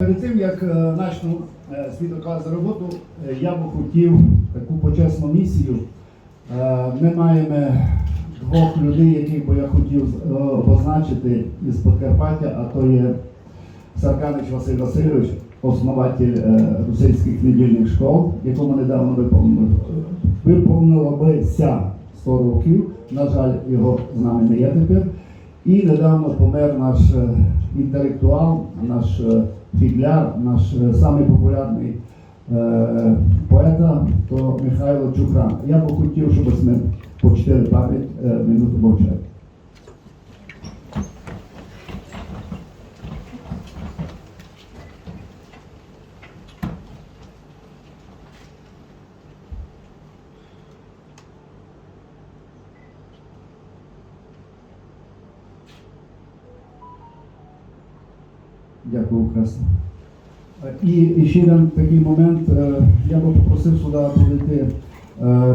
Перед тим як е, почну е, за роботу, е, я би хотів таку почесну місію. Ми маємо двох людей, яких би я хотів обозначити із Подкарпаття, а то є Сарканич Василь Васильович, основатель російських недільних школ, якому недавно виповнило, виповнилося 100 років. На жаль, його з нами не є тепер. І недавно помер наш інтелектуал, наш фігляр, наш е, самий популярний е, поета, то Михайло Чухран. Я б хотів, щоб ми почитали пам'ять е, минуту мовчання. Дякую, красно. Е, І, ще один такий момент. е, Я би попросив сюди прийти е,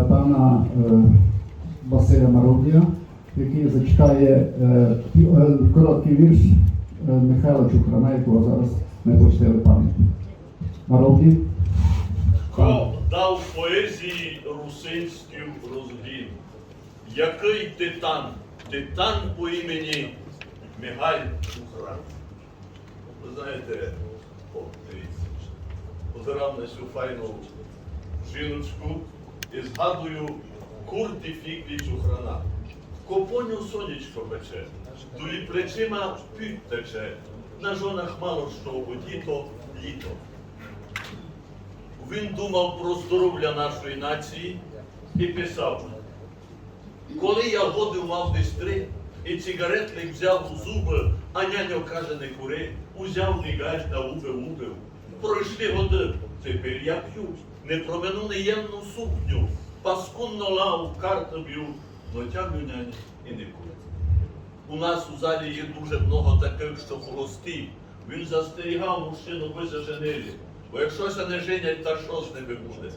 пана Василя Мародія, який зачитає короткий вірш Михайла Чухрана, якого зараз ми почтили пам'ять. Мародій. Хто дав поезії русинським розгін? Який титан? Титан по імені Мігаль Чухран. Ви знаєте, о, дивіться, позирав на цю файну жіночку і згадую курти фіклі Чухрана. Копоню сонечко пече, дулі плечима пють тече, на жонах мало що, бо літо. Він думав про здоров'я нашої нації і писав, коли я годи мав десь три, і цигаретлик взяв у зуби, а няньо каже, не кури, узяв мігач та убив, убив. Пройшли годи, тепер я п'ю, не промину неємну сукню, паскудно лав, карта б'ю, но тягну нянь і не курю. У нас у залі є дуже много таких, що холості. Він застерігав мужчину, ви заженили. Бо якщо ся не женять, та що з ними буде?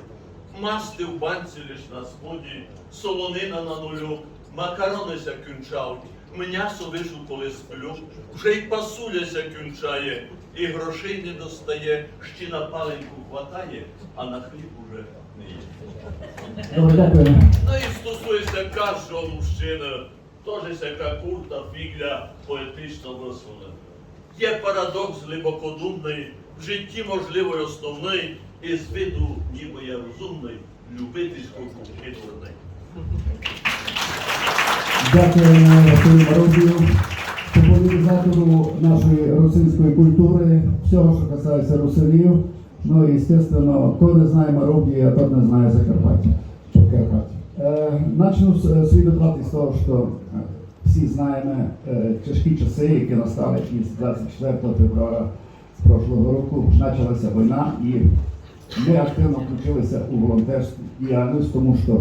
Масти в банці лиш на сході, солонина на нулю, макарони ся кюнчав, м'ясо вижу, коли сплю, вже й пасуляся кюнчає, і грошей не достає, ще на паленьку хватає, а на хліб уже не є. Ну і стосується кожного мужчини, теж яка курта фігля поетично висунена. Є парадокс глибокодумний, в житті можливо й основний, і з виду ніби я розумний, любити скільки дурний. Дякуємо Василю Мародію, популяризатору нашої русинської культури, всього, що касається русинів. Ну і, звісно, хто не знає Мародія, тот не знає Закарпаття. Е, Начну свій доклад із того, що е, всі знаємо е, тяжкі часи, які настали із 24 февруара з прошлого року. Почалася війна і ми активно включилися у волонтерську діяльність, тому що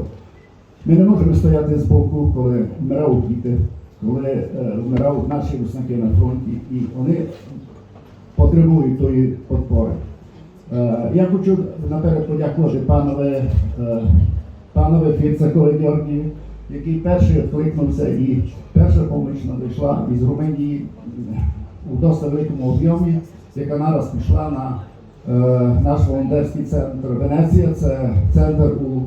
ми не можемо стояти з боку, коли вмирають діти, коли е, вмирають наші русники на фронті, і вони потребують тої підпори. Е, я хочу наперед подякувати панове, е, панове Фірцакові Георгію, який перший відкликнувся і перша допомога надійшла із Румунії у досить великому об'ємі, яка нараз пішла на наш волонтерський центр Венеція. Це центр у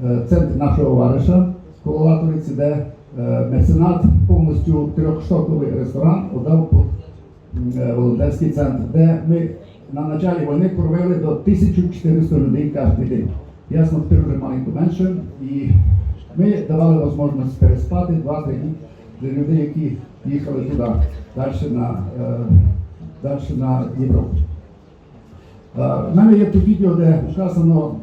центр нашого вариша коло Латвиці, де е, меценат повністю трьохштоковий ресторан отдав е, волонтерський центр, де ми на початку війни провели до 1400 людей кожен день. Ясно, тепер вже маленько менше. І ми давали можливість переспати 2-3 дні для людей, які їхали туди, далі на, е, далі на Європу. Е, В мене є тут відео, де вказано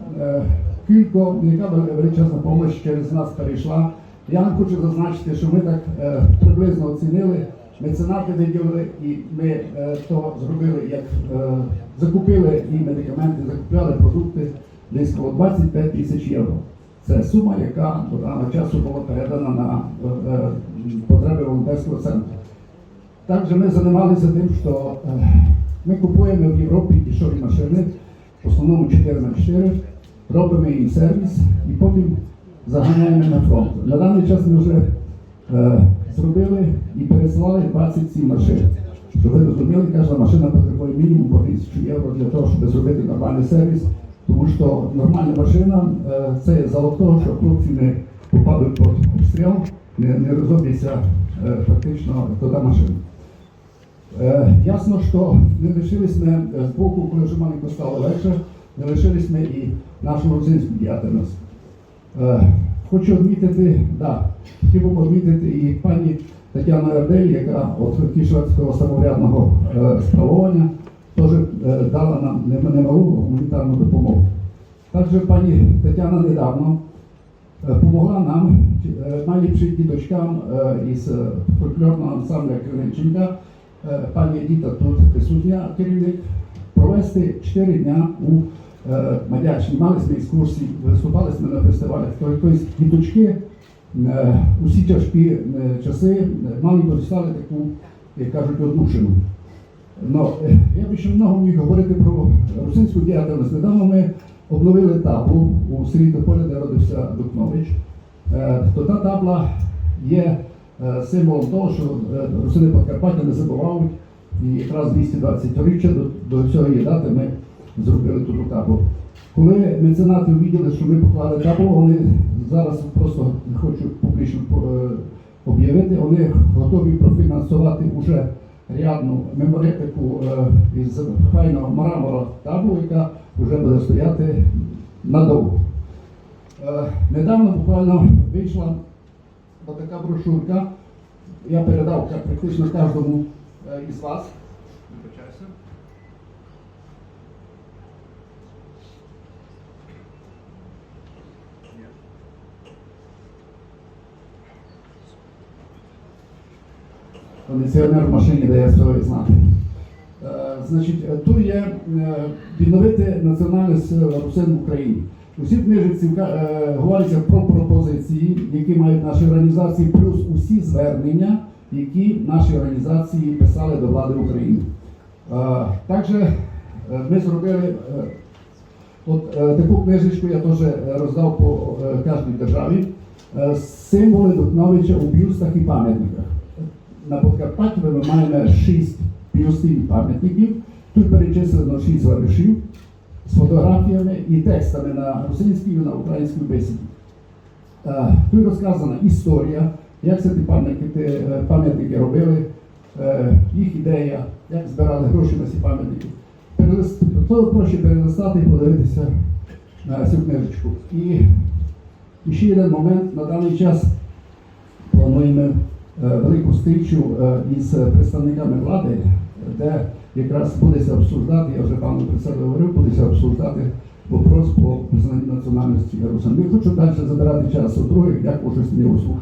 кілька, яка величезна допомога через нас перейшла. Я вам хочу зазначити, що ми так е, приблизно оцінили, меценати виділили, і ми е, то зробили, як е, закупили і медикаменти, закупляли продукти коло 25 тисяч євро. Це сума, яка до даного часу була передана на е, е, потреби волонтерського центру. Також ми займалися тим, що е, ми купуємо в Європі дешеві машини, в основному 4 на 4 робимо їм сервіс і потім заганяємо на фронт. На даний час ми вже е, зробили і переслали 27 машин. Щоб ви розуміли, кожна машина потребує мінімум по 1000 євро для того, щоб зробити нормальний сервіс. Тому що нормальна машина е, це залог того, що хлопці не попадуть під обстріл, не, не розробляться е, фактично туди машина. Е, ясно, що не лишились ми е, з боку, коли вже маленько стало легше, не лишились ми і нашу грузинську діяльність. Е, хочу відмітити, да, хотів би відмітити і пані Тетяна Радель, яка від Кішевського самоврядного е, справування теж е, дала нам немалу гуманітарну допомогу. Також пані Тетяна недавно е, допомогла нам, е, найліпшим діточкам е, із е, фольклорного ансамбля Кривенченка, е, пані Діта тут присутня керівник, провести 4 дня у Мадячні. Мали ми екскурсії, виступали ми на фестивалях. Тобто діточки е, усі тяжкі е, часи е, мали дістали таку, як кажуть, однушину. Ну, е, я б ще много міг говорити про русинську діяльність. Недавно ми обновили таблу у селі де родився Дукнович. Е, То та табла є е, символом того, що е, русини Подкарпаття не забувають. І якраз 220 річчя до, до цієї дати ми зробили ту таблу. Коли меценати увиділи, що ми поклали таблу, вони зараз просто хочу публічно е, об'явити, вони готові профінансувати уже рядну меморитику е, із файного мрамора таблу, яка вже буде стояти надовго. Е, Недавно буквально вийшла така брошурка. Я передав практично кожному із вас. Кондиціонер в машині дає своє знати. Е, Значить, е, тут є е, відновити національність е, русин в Україні. Усі книжиці е, говориться про пропозиції, які мають наші організації, плюс усі звернення, які наші організації писали до влади України. Також ми зробили от таку книжечку, я теж роздав по кожній державі. Символи Духновича у бюстах і пам'ятниках. На Подкарпатті ми маємо шість бюстів пам'ятників. Тут перечислено шість варишів з фотографіями і текстами на русинській і на українській бесіді. Е, Тут розказана історія, як це ті пам'ятники, е, робили, е, їх ідея, як збирали гроші на ці пам'ятники. То проще перелистати і подивитися на цю книжечку. І, і ще один момент на даний час плануємо велику зустрічу е, із представниками влади, де якраз будеться обсуждати, я вже пану про це говорив, будеться обсуждати вопрос по національності Єрусалиму. Не хочу далі забирати час у других, дякую, що не услух.